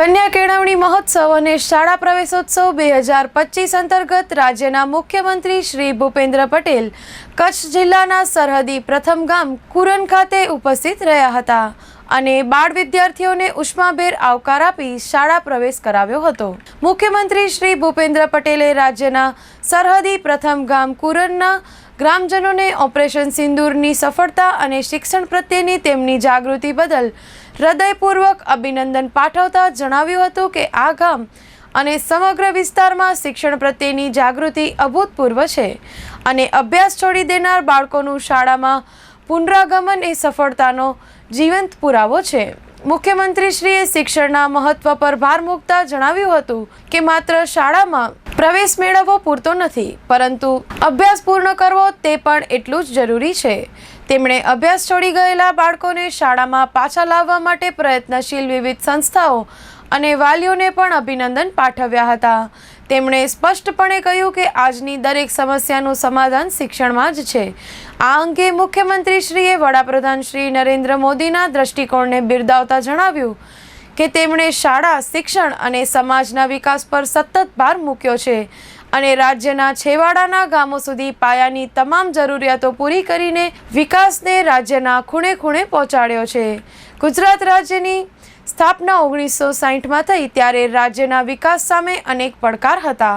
કન્યા કેળવણી મહોત્સવ અને શાળા પ્રવેશોત્સવ બે હજાર પચીસ અંતર્ગત રાજ્યના મુખ્યમંત્રી શ્રી ભૂપેન્દ્ર પટેલ કચ્છ જિલ્લાના સરહદી પ્રથમ ગામ કુરન ખાતે ઉપસ્થિત રહ્યા હતા અને બાળ વિદ્યાર્થીઓને ઉષ્માભેર આવકાર આપી શાળા પ્રવેશ કરાવ્યો હતો. મુખ્યમંત્રી શ્રી ભૂપેન્દ્ર પટેલે રાજ્યના સરહદી પ્રથમ ગામ કુરનના ગ્રામજનોને ઓપરેશન સિંદૂરની સફળતા અને શિક્ષણ પ્રત્યેની તેમની જાગૃતિ બદલ હૃદયપૂર્વક અભિનંદન પાઠવતા જણાવ્યું હતું કે આ ગામ અને સમગ્ર વિસ્તારમાં શિક્ષણ પ્રત્યેની જાગૃતિ અભૂતપૂર્વ છે અને અભ્યાસ છોડી દેનાર બાળકોનું શાળામાં પુનરાગમન એ સફળતાનો જીવંત પુરાવો છે. મુખ્યમંત્રીશ્રીએ શિક્ષણના મહત્વ પર ભાર મૂકતા જણાવ્યું હતું કે માત્ર શાળામાં પ્રવેશ મેળવવો પૂરતો નથી, પરંતુ અભ્યાસ પૂર્ણ કરવો તે પણ એટલું જ જરૂરી છે. તેમણે અભ્યાસ છોડી ગયેલા બાળકોને શાળામાં પાછા લાવવા માટે પ્રયત્નશીલ વિવિધ સંસ્થાઓ અને વાલીઓને પણ અભિનંદન પાઠવ્યા હતા. તેમણે સ્પષ્ટપણે કહ્યું કે આજની દરેક સમસ્યાનું સમાધાન શિક્ષણમાં જ છે. આ અંગે મુખ્યમંત્રીશ્રીએ વડાપ્રધાન શ્રી નરેન્દ્ર મોદીના દ્રષ્ટિકોણને બિરદાવતા જણાવ્યું કે તેમણે શાળા, શિક્ષણ અને સમાજના વિકાસ પર સતત ભાર મૂક્યો છે અને રાજ્યના છેવાડાના ગામો સુધી પાયાની તમામ જરૂરિયાતો પૂરી કરીને વિકાસને રાજ્યના ખૂણે ખૂણે પહોંચાડ્યો છે. ગુજરાત રાજ્યની સ્થાપના ઓગણીસો સાહીઠમાં થઈ ત્યારે રાજ્યના વિકાસ સામે અનેક પડકાર હતા.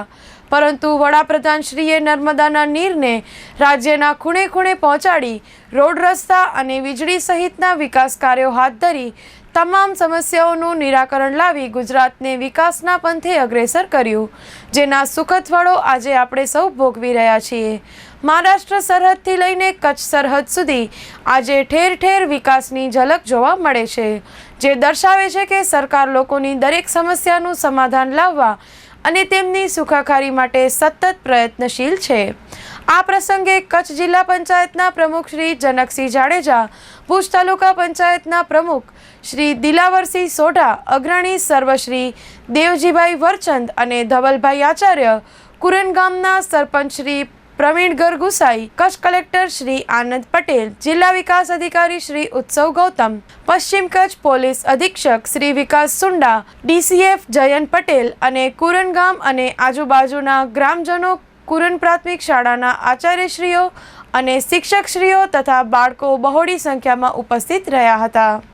પરંતુ વડાપ્રધાનશ્રીએ નર્મદાના નીરને રાજ્યના ખૂણે ખૂણે પહોંચાડી, રોડ રસ્તા અને વીજળી સહિતના વિકાસ કાર્યો હાથ ધરી તમામ સમસ્યાઓનું નિરાકરણ લાવી ગુજરાતને વિકાસના પંથે અગ્રેસર કર્યું. જેના સુખદ ફળો આજે આપણે સૌ ભોગવી રહ્યા છીએ. મહારાષ્ટ્ર સરહદથી લઈને કચ્છ સરહદ સુધી આજે ઠેર ઠેર વિકાસની ઝલક જોવા મળે છે, જે દર્શાવે છે કે સરકાર લોકોની દરેક સમસ્યાનું સમાધાન લાવવા અને તેમની સુખાકારી માટે સતત પ્રયત્નશીલ છે. આ પ્રસંગે કચ્છ જિલ્લા પંચાયતના પ્રમુખ શ્રી જનકસિંહ જાડેજા, ભુજ તાલુકા પંચાયતના પ્રમુખ શ્રી દિલાવરસિંહ સોઢા, અગ્રણી સર્વશ્રી દેવજીભાઈ વરચંદ અને ધવલભાઈ આચાર્ય, કુરન ગામના સરપંચ શ્રી પ્રવીણ ગરગુસાઈ કચ્છ કલેક્ટર શ્રી આનંદ પટેલ, જિલ્લા વિકાસ અધિકારી શ્રી ઉત્સવ ગૌતમ, પશ્ચિમ કચ્છ પોલીસ અધિક્ષક શ્રી વિકાસ સુંડા, ડીસીએફ જયંત પટેલ અને કુરન ગામ અને આજુબાજુના ગ્રામજનો કુરન પ્રાથમિક શાળાના આચાર્યશ્રીઓ અને શિક્ષકશ્રીઓ તથા બાળકો બહોળી સંખ્યામાં ઉપસ્થિત રહ્યા હતા.